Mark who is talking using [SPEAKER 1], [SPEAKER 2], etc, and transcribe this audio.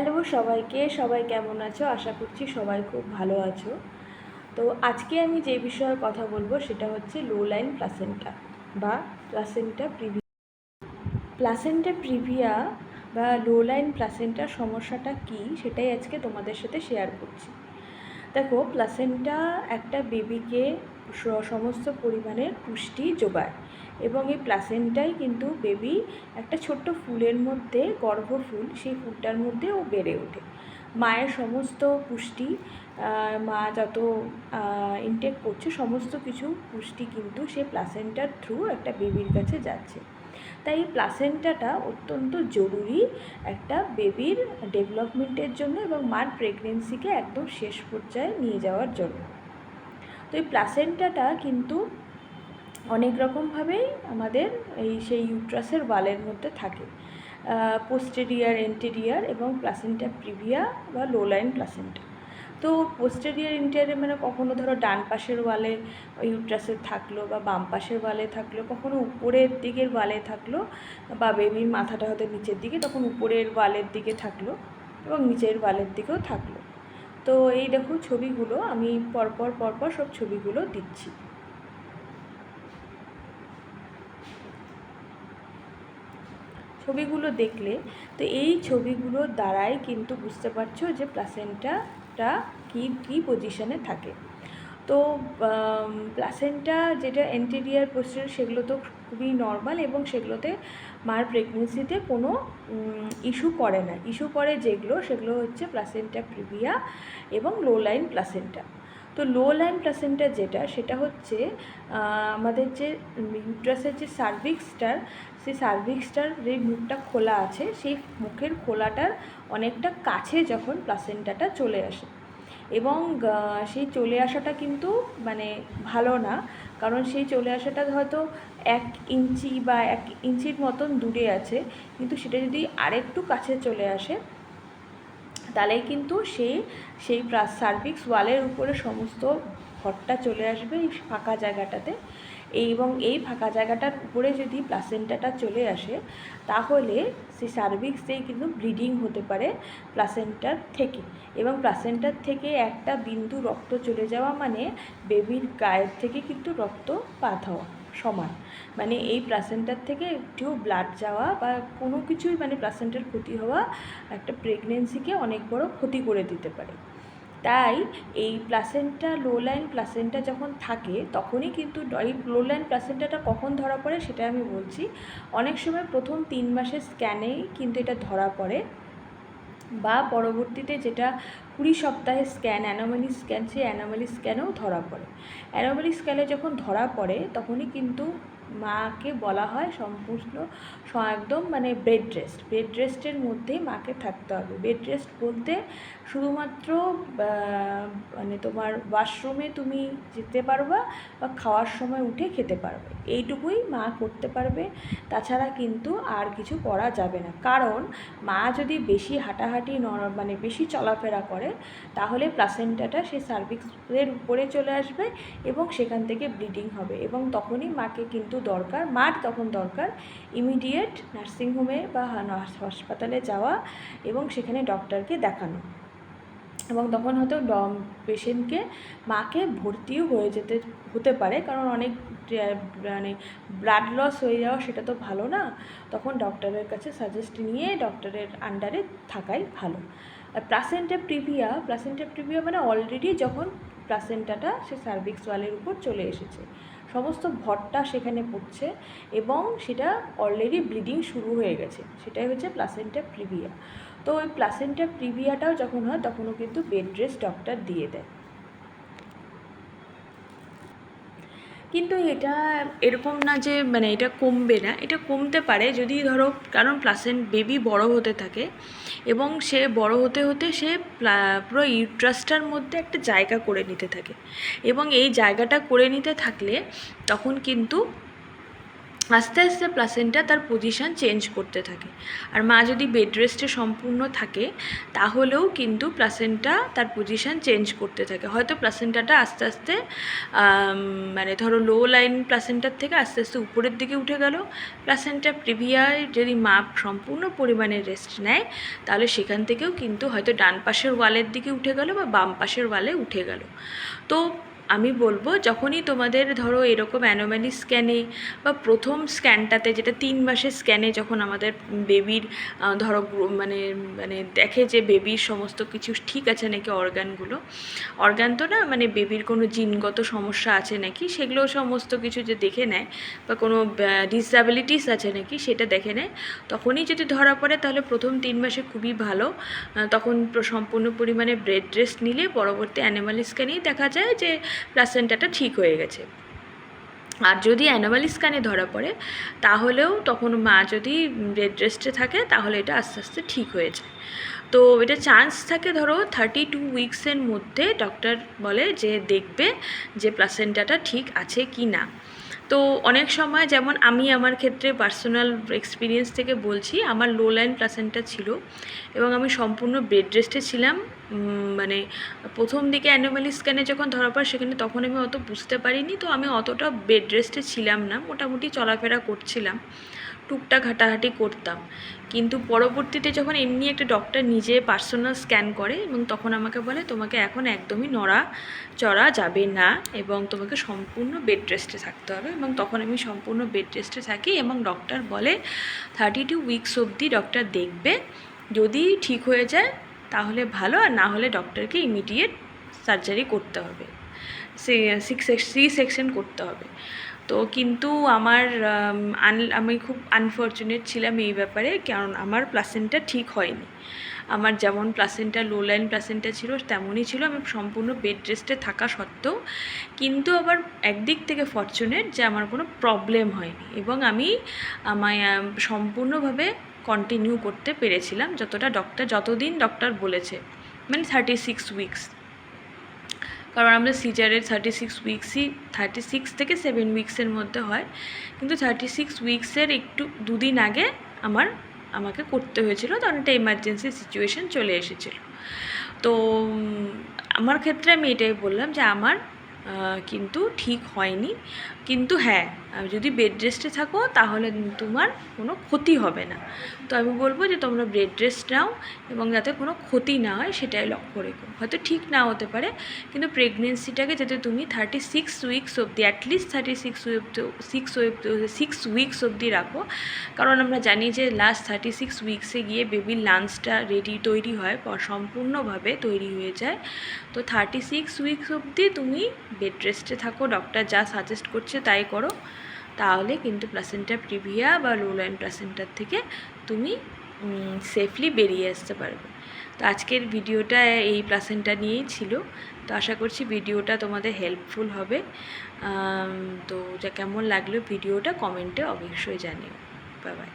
[SPEAKER 1] Hello সবাইকে, সবাই কেমন আছো? আশা করছি সবাই খুব ভালো আছো। তো আজকে আমি যে বিষয়ে কথা বলব সেটা হচ্ছে লো লাইন প্লাসেন্টা বা প্লাসেন্টা প্রিভি প্লাসেন্টা প্রিভিয়া বা লো লাইন প্লাসেন্টার সমস্যাটা কী সেটাই আজকে তোমাদের সাথে শেয়ার করছি। দেখো প্লাসেন্টা একটা বেবিকে সমস্ত পরিমাণের পুষ্টি যোগায়। এবং এই প্লাসেন্টাই কিন্তু বেবি একটা ছোট্ট ফুলের মধ্যে, গর্ভফুল, সেই ফুলটার মধ্যে ও বেড়ে ওঠে। মায়ের সমস্ত পুষ্টি মা যত ইনটেক করছে, সমস্ত কিছু পুষ্টি কিন্তু সে প্লাসেন্টার থ্রু একটা বেবির কাছে যাচ্ছে। তাই এই প্লাসেন্টাটা অত্যন্ত জরুরি একটা বেবির ডেভেলপমেন্টের জন্য এবং মার প্রেগনেন্সিকে একদম শেষ পর্যায়ে নিয়ে যাওয়ার জন্য। তো এই প্লাসেন্টাটা কিন্তু অনেক রকমভাবেই আমাদের এই সেই ইউট্রাসের ওয়ালের মধ্যে থাকে। পোস্টেরিয়ার এন্টেরিয়ার এবং প্লাসেন্টা প্রিভিয়া বা লো লাইন প্লাসেন্টা তো পোস্টেরিয়ার ইন্টেরিয়ার মানে কখনো ধরো ডান পাশের ওয়ালে ইউট্রাসের থাকল বা বাম পাশের ওয়ালে থাকল, কখনো উপরের দিকের ওয়ালে থাকল বা বেবির মাথাটা হয়তো নিচের দিকে, তখন উপরের ওয়ালের দিকে থাকল এবং নিচের ওয়ালের দিকেও থাকল। তো এই দেখো ছবিগুলো, আমি পরপর পরপর সব ছবিগুলো দিচ্ছি। ছবিগুলো দেখলে, তো এই ছবিগুলোর দ্বারাই কিন্তু বুঝতে পারছ যে প্লাসেন্টাটা কী কী পজিশনে থাকে। তো প্লাসেন্টা যেটা এন্টেরিয়ার পোস্টার সেগুলো তো খুবই নর্মাল এবং সেগুলোতে মার প্রেগনেন্সিতে কোনো ইস্যু করে না। ইস্যু করে যেগুলো, সেগুলো হচ্ছে প্লাসেন্টা প্রিভিয়া এবং লো লাইন প্লাসেন্টা। তো লো লাইন প্লাসেন্টা যেটা, সেটা হচ্ছে আমাদের যে ইউট্রাসের যে সার্ভিক্সটার সেই সার্ভিক্সটার যে মুখটা খোলা আছে, সেই মুখের খোলাটার অনেকটা কাছে যখন প্লাসেন্টাটা চলে আসে। এবং সেই চলে আসাটা কিন্তু মানে ভালো না, কারণ সেই চলে আসাটা হয়তো এক ইঞ্চি বা এক ইঞ্চির মতন দূরে আছে, কিন্তু সেটা যদি আরেকটু কাছে চলে আসে তাহলে কিন্তু সেই সেই সার্ভিক্স ওয়ালের উপরে সমস্ত ঘরটা চলে আসবে এই ফাঁকা জায়গাটাতে। এবং এই ফাঁকা জায়গাটার উপরে যদি প্লাসেন্টাটা চলে আসে, তাহলে সেই সার্ভিক্স দিয়ে কিন্তু ব্লিডিং হতে পারে প্লাসেন্টার থেকে। এবং প্লাসেন্টার থেকে একটা বিন্দু রক্ত চলে যাওয়া মানে বেবির গায়ের থেকে কিন্তু রক্ত পাত হওয়া। সমান। মানে এই প্লাসেন্টার থেকে একটু ব্লাড যাওয়া বা কোনো কিছুই মানে প্লাসেন্টার ক্ষতি হওয়া একটা প্রেগনেন্সিকে অনেক বড় ক্ষতি করে দিতে পারে। তাই এই প্লাসেন্টা লো লাইন প্লাসেন্টা যখন থাকে, তখনই কিন্তু এই লো লাইন প্লাসেন্টাটা কখন ধরা পড়ে সেটা আমি বলছি। অনেক সময় প্রথম তিন মাসের স্ক্যানেই কিন্তু এটা ধরা পড়ে বা পরবর্তীতে যেটা কুড়ি সপ্তাহে স্ক্যান অ্যানোমালি স্ক্যান সেই অ্যানোমালি স্ক্যানেও ধরা পড়ে। অ্যানোমালি স্ক্যানে যখন ধরা পড়ে, তখনই কিন্তু মাকে বলা হয় সম্পূর্ণ একদম মানে বেড রেস্ট বেড রেস্টের মধ্যেই মাকে থাকতে হবে। বেড রেস্ট বলতে শুধুমাত্র মানে তোমার ওয়াশরুমে তুমি যেতে পারবা বা খাওয়ার সময় উঠে খেতে পারবে। এইটুকুই মা করতে পারবে। তাছাড়া কিন্তু আর কিছু করা যাবে না। কারণ মা যদি বেশি হাঁটাহাঁটি মানে বেশি চলাফেরা করে তাহলে প্লাসেন্টাটা সেই সার্ভিক্সের উপরে চলে আসবে এবং সেখান থেকে ব্লিডিং হবে এবং তখনই মাকে কিন্তু দরকার, মার তখন দরকার ইমিডিয়েট নার্সিংহোমে বা হাসপাতালে যাওয়া এবং সেখানে ডক্টরকে দেখানো। এবং তখন হয়তো পেশেন্টকে মাকে ভর্তিও হয়ে যেতে, হতে পারে কারণ অনেক মানে ব্লাড লস হয়ে যাওয়া সেটা তো ভালো না, তখন ডক্টরের কাছে সাজেস্ট নিয়ে ডক্টরের আন্ডারে থাকাই ভালো। আর প্লাসেন্টা প্রিভিয়া প্লাসেন্টা প্রিভিয়া মানে অলরেডি যখন প্লাসেন্টাটা সে সার্ভিক্স ওয়ালের উপর চলে এসেছে। সমস্ত ভরটা সেখানে পড়ছে এবং সেটা অলরেডি ব্লিডিং শুরু হয়ে গেছে। সেটাই হচ্ছে প্লাসেন্টা প্রিভিয়া তো ওই প্লাসেন্টা প্রিভিয়াটাও যখন হয় তখনও কিন্তু বেড রেস্ট ডক্টর দিয়ে দেয়। কিন্তু এটা এরকম না যে মানে এটা কমবে না। এটা কমতে পারে যদি ধরো, কারণ প্লাসেন্ট বেবি বড় হতে থাকে এবং সে বড় হতে হতে সে পুরো ইউট্রাসটার মধ্যে একটা জায়গা করে নিতে থাকে। এবং এই জায়গাটা করে নিতে থাকলে তখন কিন্তু আস্তে আস্তে প্লাসেন্টা তার পজিশন চেঞ্জ করতে থাকে। আর মা যদি বেড রেস্টে সম্পূর্ণ থাকে, তাহলেও কিন্তু প্লাসেন্টা তার পজিশন চেঞ্জ করতে থাকে। হয়তো প্লাসেন্টাটা আস্তে আস্তে মানে ধরো লো লাইন প্লাসেন্টার থেকে আস্তে আস্তে উপরের দিকে উঠে গেল। প্লাসেন্টা প্রিভিয়ায় যদি মা সম্পূর্ণ পরিমাণে রেস্ট নেয়, তাহলে সেখান থেকেও কিন্তু হয়তো ডান পাশের ওয়ালের দিকে উঠে গেল বা বাম পাশের ওয়ালে উঠে গেল। তো আমি বলব, যখনই তোমাদের ধরো এরকম অ্যানোম্যালি স্ক্যানে বা প্রথম স্ক্যানটাতে যেটা তিন মাসের স্ক্যানে যখন আমাদের বেবির ধরো মানে মানে দেখে যে বেবির সমস্ত কিছু ঠিক আছে নাকি অর্গানগুলো অর্গান তো না মানে বেবির কোনো জিনগত সমস্যা আছে নাকি, সেগুলো সমস্ত কিছু যে দেখে নেয় বা কোনো ডিসঅ্যাবিলিটিস আছে নাকি সেটা দেখে নেয়, তখনই যদি ধরা পড়ে তাহলে প্রথম তিন মাসে খুবই ভালো তখন সম্পূর্ণ পরিমাণে ব্রেড রেস্ট নিলে পরবর্তী অ্যানিমাল স্ক্যানেই দেখা যায় যে প্লাসেন্টাটা ঠিক হয়ে গেছে। আর যদি অ্যানোমাল স্ক্যানে ধরা পড়ে, তাহলেও তখন মা যদি বেড রেস্টে থাকে, তাহলে এটা আস্তে আস্তে ঠিক হয়ে যায়। তো এটা চান্স থাকে ধরো থার্টি টু উইকসের মধ্যে ডক্টর বলে যে দেখবে যে প্লাসেন্টাটা ঠিক আছে কি না। তো অনেক সময় যেমন আমি আমার ক্ষেত্রে পার্সোনাল এক্সপিরিয়েন্স থেকে বলছি, আমার লো লাইন প্লাসেন্টা ছিল এবং আমি সম্পূর্ণ বেড রেস্টে ছিলাম। মানে প্রথম দিকে অ্যানোমালি স্ক্যানে যখন ধরা পড়ে সেখানে তখন আমি অত বুঝতে পারিনি, তো আমি অতটা বেড রেস্টে ছিলাম না, মোটামুটি চলাফেরা করছিলাম, টুকটাক হাঁটাহাঁটি করতাম। কিন্তু পরবর্তীতে যখন এমনি একটা ডক্টর নিজে পার্সোনাল স্ক্যান করে এবং তখন আমাকে বলে, তোমাকে এখন একদমই নড়া চড়া যাবে না এবং তোমাকে সম্পূর্ণ বেড রেস্টে থাকতে হবে। এবং তখন আমি সম্পূর্ণ বেড রেস্টে থাকি এবং ডক্টর বলে থার্টি টু উইকস অবধি ডক্টর দেখবে, যদি ঠিক হয়ে যায় তাহলে ভালো আর না হলে ডক্টরকে ইমিডিয়েট সার্জারি করতে হবে। সিক্স সি সেকশন করতে হবে। তো কিন্তু আমার আমি খুব আনফর্চুনেট ছিলাম এই ব্যাপারে, কারণ আমার প্লাসেন্টা ঠিক হয়নি। আমার যেমন প্লাসেন্টা লো লাইন প্লাসেন্টা ছিল, তেমনই ছিল। আমি সম্পূর্ণ বেড রেস্টে থাকা সত্ত্বেও কিন্তু আবার একদিক থেকে ফর্চুনেট যে আমার কোনো প্রবলেম হয়নি এবং আমি আমায় সম্পূর্ণভাবে কন্টিনিউ করতে পেরেছিলাম, যতটা ডক্টর যতদিন ডক্টর বলেছে মানে থার্টি সিক্স উইকস কারণ আমরা সিজারের থার্টি সিক্স উইক্সই থার্টি সিক্স থেকে সেভেন উইক্সের মধ্যে হয়। কিন্তু থার্টি সিক্স উইক্সের একটু দুদিন আগে আমার, আমাকে করতে হয়েছিল তখন একটা এমার্জেন্সি সিচুয়েশন চলে এসেছিল। তো আমার ক্ষেত্রে আমি এটাই বললাম যে আমার কিন্তু ঠিক হয়নি। কিন্তু হ্যাঁ আহ, যদি বেড রেস্টে থাকো তাহলে তোমার কোনো ক্ষতি হবে না। তো আমি বলব যে তোমরা বেড রেস্ট নাও এবং যাতে কোনো ক্ষতি না হয় সেটাই লক্ষ্য রেখো। হয়তো ঠিক না হতে পারে কিন্তু প্রেগনেন্সিটাকে যাতে তুমি থার্টি সিক্স উইকস অবধি at least thirty six six six weeks অবধি রাখো। কারণ আমরা জানি যে লাস্ট থার্টি সিক্স উইকসে গিয়ে বেবির লাঞ্চটা রেডি তৈরি হয় সম্পূর্ণভাবে তৈরি হয়ে যায়। তো থার্টি সিক্স উইকস অবধি তুমি বেড রেস্টে থাকো। ডক্টর যা সাজেস্ট করছে তাই করো। তাহলে কিন্তু প্লাসেন্টা প্রিভিয়া বা লো লাইন প্লাসেন্টার থেকে তুমি সেফলি বেরিয়ে আসতে পারবে। তো আজকের ভিডিওটা এই প্লাসেন্টা নিয়েই ছিল। তো আশা করছি ভিডিওটা তোমাদের হেল্পফুল হবে। তো যা কেমন লাগল ভিডিওটা কমেন্টে অবশ্যই জানিও। Bye bye